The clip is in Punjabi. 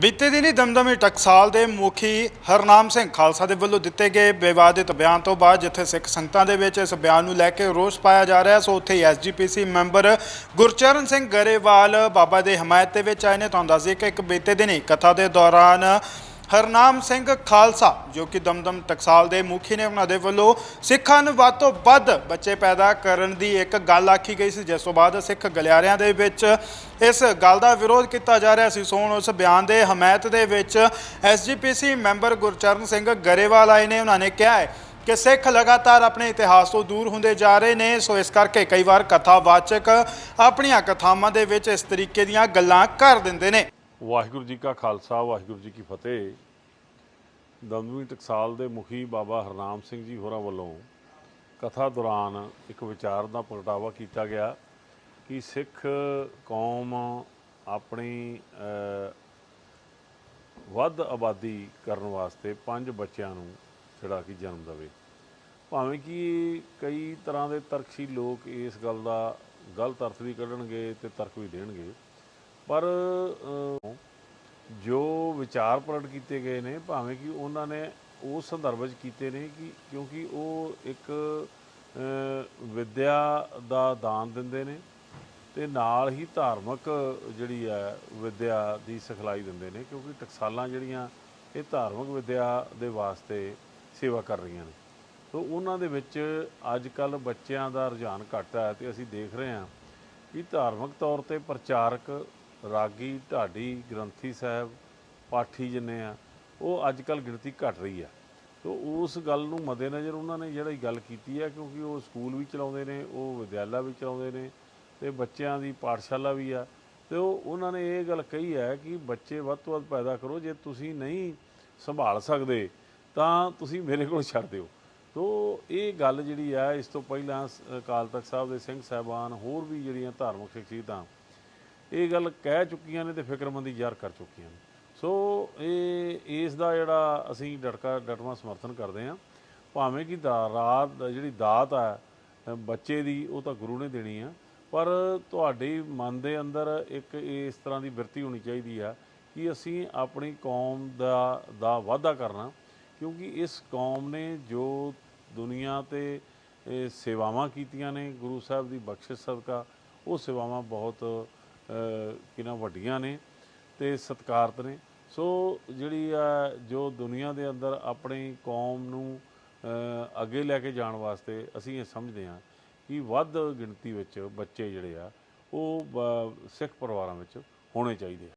ਬੀਤੇ ਦਿਨੀ ਦਮਦਮੀ ਟਕਸਾਲ ਦੇ ਮੁਖੀ ਹਰਨਾਮ ਸਿੰਘ ਖਾਲਸਾ ਦੇ ਵੱਲੋਂ ਦਿੱਤੇ ਗਏ ਵਿਵਾਦਿਤ ਬਿਆਨ ਤੋਂ ਬਾਅਦ ਜਿੱਥੇ ਸਿੱਖ ਸੰਗਤਾਂ ਦੇ ਵਿੱਚ ਇਸ ਬਿਆਨ ਨੂੰ ਲੈ ਕੇ ਰੋਸ ਪਾਇਆ ਜਾ ਰਿਹਾ, ਸੋ ਉੱਥੇ ਐਸਜੀਪੀਸੀ ਮੈਂਬਰ ਗੁਰਚਰਨ ਸਿੰਘ ਗਰੇਵਾਲ ਬਾਬਾ ਦੇ ਹਮਾਇਤ ਦੇ ਵਿੱਚ ਆਏ ਨੇ। ਤੁਹਾਨੂੰ ਦੱਸ ਦਈਏ ਕਿ ਇੱਕ ਬੀਤੇ ਦਿਨੀ ਕਥਾ ਦੇ ਦੌਰਾਨ ਹਰਨਾਮ ਸਿੰਘ ਖਾਲਸਾ, ਜੋ ਕਿ ਦਮਦਮ ਟਕਸਾਲ ਦੇ ਮੁਖੀ ਨੇ ਉਹਨਾਂ ਦੇ ਵੱਲੋਂ ਸਿੱਖਾਂ ਨੂੰ ਵੱਧ ਤੋਂ ਵੱਧ ਬੱਚੇ ਪੈਦਾ ਕਰਨ ਦੀ ਇੱਕ ਗੱਲ ਆਖੀ ਗਈ ਸੀ, ਜਿਸ ਤੋਂ ਬਾਅਦ ਸਿੱਖ ਗਲਿਆਰਿਆਂ ਦੇ ਵਿੱਚ ਇਸ ਗੱਲ ਦਾ ਵਿਰੋਧ ਕੀਤਾ ਜਾ ਰਿਹਾ ਸੀ। ਸੋ ਹੁਣ ਉਸ ਬਿਆਨ ਦੇ ਹਮਾਇਤ ਦੇ ਵਿੱਚ ਐਸਜੀਪੀਸੀ ਮੈਂਬਰ ਗੁਰਚਰਨ ਸਿੰਘ ਗਰੇਵਾਲ ਆਏ ਨੇ। ਉਹਨਾਂ ਨੇ ਕਿਹਾ ਹੈ ਕਿ ਸਿੱਖ ਲਗਾਤਾਰ ਆਪਣੇ ਇਤਿਹਾਸ ਤੋਂ ਦੂਰ ਹੁੰਦੇ ਜਾ ਰਹੇ ਨੇ, ਸੋ ਇਸ ਕਰਕੇ ਕਈ ਵਾਰ ਕਥਾਵਾਚਕ ਆਪਣੀਆਂ ਕਥਾਵਾਂ ਦੇ ਵਿੱਚ ਇਸ ਤਰੀਕੇ ਦੀਆਂ ਗੱਲਾਂ ਕਰ ਦਿੰਦੇ ਨੇ। ਵਾਹਿਗੁਰੂ ਜੀ ਕਾ ਖਾਲਸਾ, ਵਾਹਿਗੁਰੂ ਜੀ ਕੀ ਫਤਿਹ। ਦਮਦਮੀ ਟਕਸਾਲ ਦੇ ਮੁਖੀ ਬਾਬਾ ਹਰਨਾਮ ਸਿੰਘ ਜੀ ਹੋਰਾਂ ਵੱਲੋਂ ਕਥਾ ਦੌਰਾਨ ਇੱਕ ਵਿਚਾਰ ਦਾ ਪ੍ਰਗਟਾਵਾ ਕੀਤਾ ਗਿਆ ਕਿ ਸਿੱਖ ਕੌਮ ਆਪਣੀ ਵੱਧ ਆਬਾਦੀ ਕਰਨ ਵਾਸਤੇ ਪੰਜ ਬੱਚਿਆਂ ਨੂੰ ਜਿਹੜਾ ਕਿ ਜਨਮ ਦੇਵੇ। ਭਾਵੇਂ ਕਿ ਕਈ ਤਰ੍ਹਾਂ ਦੇ ਤਰਕਸ਼ੀ ਲੋਕ ਇਸ ਗੱਲ ਦਾ ਗਲਤ ਅਰਥ ਵੀ ਕੱਢਣਗੇ ਤੇ ਤਰਕ ਵੀ ਦੇਣਗੇ, ਪਰ ਜੋ ਵਿਚਾਰ ਪ੍ਰਗਟ ਕੀਤੇ ਗਏ ਨੇ ਭਾਵੇਂ ਕਿ ਉਹਨਾਂ ਨੇ ਉਸ ਸੰਦਰਭ ਵਿੱਚ ਕੀਤੇ ਨੇ ਕਿ ਕਿਉਂਕਿ ਉਹ ਇੱਕ ਅ, ਵਿਦਿਆ ਦਾ ਦਾਨ ਦਿੰਦੇ ਨੇ ਤੇ ਨਾਲ ਹੀ ਧਾਰਮਿਕ ਜਿਹੜੀ ਹੈ ਵਿਦਿਆ ਦੀ ਸਿਖਲਾਈ ਦਿੰਦੇ ਨੇ ਕਿਉਂਕਿ ਟਕਸਾਲਾਂ ਜਿਹੜੀਆਂ ਇਹ ਧਾਰਮਿਕ ਵਿਦਿਆ ਦੇ ਵਾਸਤੇ ਸੇਵਾ ਕਰ ਰਹੀਆਂ ਨੇ। ਸੋ ਉਹਨਾਂ ਦੇ ਵਿੱਚ ਅੱਜ ਕੱਲ ਬੱਚਿਆਂ ਦਾ ਰੁਝਾਨ ਘੱਟ ਹੈ ਤੇ ਅਸੀਂ ਦੇਖ ਰਹੇ ਹਾਂ ਕਿ ਧਾਰਮਿਕ ਤੌਰ ਤੇ ਪ੍ਰਚਾਰਕ ਰਾਗੀ ਢਾਡੀ, ਗ੍ਰੰਥੀ ਸਾਹਿਬ, ਪਾਠੀ ਜਿੰਨੇ ਆ, ਉਹ ਅੱਜ ਕੱਲ ਗਿਣਤੀ ਘਟ ਰਹੀ ਆ। ਸੋ ਉਸ ਗੱਲ ਨੂੰ ਮੱਦੇਨਜ਼ਰ ਉਹਨਾਂ ਨੇ ਜਿਹੜੀ ਗੱਲ ਕੀਤੀ ਹੈ ਕਿਉਂਕਿ ਉਹ ਸਕੂਲ ਵੀ ਚਲਾਉਂਦੇ ਨੇ, ਉਹ ਵਿਦਿਆਲਾ ਵੀ ਚਲਾਉਂਦੇ ਨੇ, ਤੇ ਬੱਚਿਆਂ ਦੀ ਪਾਠਸ਼ਾਲਾ ਵੀ ਆ। ਤੇ ਉਹ, ਉਹਨਾਂ ਨੇ ਇਹ ਗੱਲ ਕਹੀ ਹੈ ਕਿ ਬੱਚੇ ਵੱਧ ਤੋਂ ਵੱਧ ਪੈਦਾ ਕਰੋ, ਜੇ ਤੁਸੀਂ ਨਹੀਂ ਸੰਭਾਲ ਸਕਦੇ, ਤਾਂ ਤੁਸੀਂ ਮੇਰੇ ਕੋਲ ਛੱਡ ਦਿਓ। ਤੋ ਇਹ ਗੱਲ ਜਿਹੜੀ ਆ, ਇਸ ਤੋਂ ਪਹਿਲਾਂ ਸ- ਅਕਾਲ ਤਖਤ ਸਾਹਿਬ ਦੇ ਸਿੰਘ ਸਾਹਿਬਾਨ, ਹੋਰ ਵੀ ਜਿਹੜੀਆਂ ਧਾਰਮਿਕ ਸ਼ਖਸੀਅਤਾਂ ਇਹ ਗੱਲ ਕਹਿ ਚੁੱਕੀਆਂ ਨੇ ਤੇ ਫਿਕਰਮੰਦੀ ਜ਼ਾਹਰ ਕਰ ਚੁੱਕੀਆਂ ਨੇ। ਸੋ ਇਹ, ਇਸ ਦਾ ਜਿਹੜਾ ਅਸੀਂ ਡਟਕਾ, ਡਟਵਾ ਸਮਰਥਨ ਕਰਦੇ ਹਾਂ। ਭਾਵੇਂ ਕਿ ਦਾ, ਰਾਤ ਦਾ ਜਿਹੜੀ ਦਾਤ ਆ ਬੱਚੇ ਦੀ, ਉਹ ਤਾਂ ਗੁਰੂ ਨੇ ਦੇਣੀ ਆ। ਪਰ ਤੁਹਾਡੇ ਮਨ ਦੇ ਅੰਦਰ ਇੱਕ ਇਸ ਤਰ੍ਹਾਂ ਦੀ ਬਿਰਤੀ ਹੋਣੀ ਚਾਹੀਦੀ ਆ ਕਿ ਅਸੀਂ ਆਪਣੀ ਕੌਮ ਦਾ ਦਾ ਵਾਅਦਾ ਕਰਨਾ। ਕਿਉਂਕਿ ਇਸ ਕੌਮ ਨੇ ਜੋ ਦੁਨੀਆ ਤੇ ਸੇਵਾਵਾਂ ਕੀਤੀਆਂ ਨੇ, ਗੁਰੂ ਸਾਹਿਬ ਦੀ ਬਖਸ਼ਿਸ਼ ਸਦਕਾ, ਉਹ ਸੇਵਾਵਾਂ ਬਹੁਤ ਕਿੰਨਾ ਵੱਡੀਆਂ ਨੇ ਤੇ ਸਤਿਕਾਰਤ ਨੇ। ਸੋ ਜਿਹੜੀ ਆ, ਜੋ ਦੁਨੀਆ ਦੇ ਅੰਦਰ ਆਪਣੀ ਕੌਮ ਨੂੰ ਅੱਗੇ ਲੈ ਕੇ ਜਾਣ ਵਾਸਤੇ ਅਸੀਂ ਇਹ ਸਮਝਦੇ ਹਾਂ ਕਿ ਵੱਧ ਗਿਣਤੀ ਵਿੱਚ ਬੱਚੇ ਜਿਹੜੇ ਆ, ਉਹ ਬ- ਸਿੱਖ ਪਰਿਵਾਰਾਂ ਵਿੱਚ ਹੋਣੇ ਚਾਹੀਦੇ ਆ।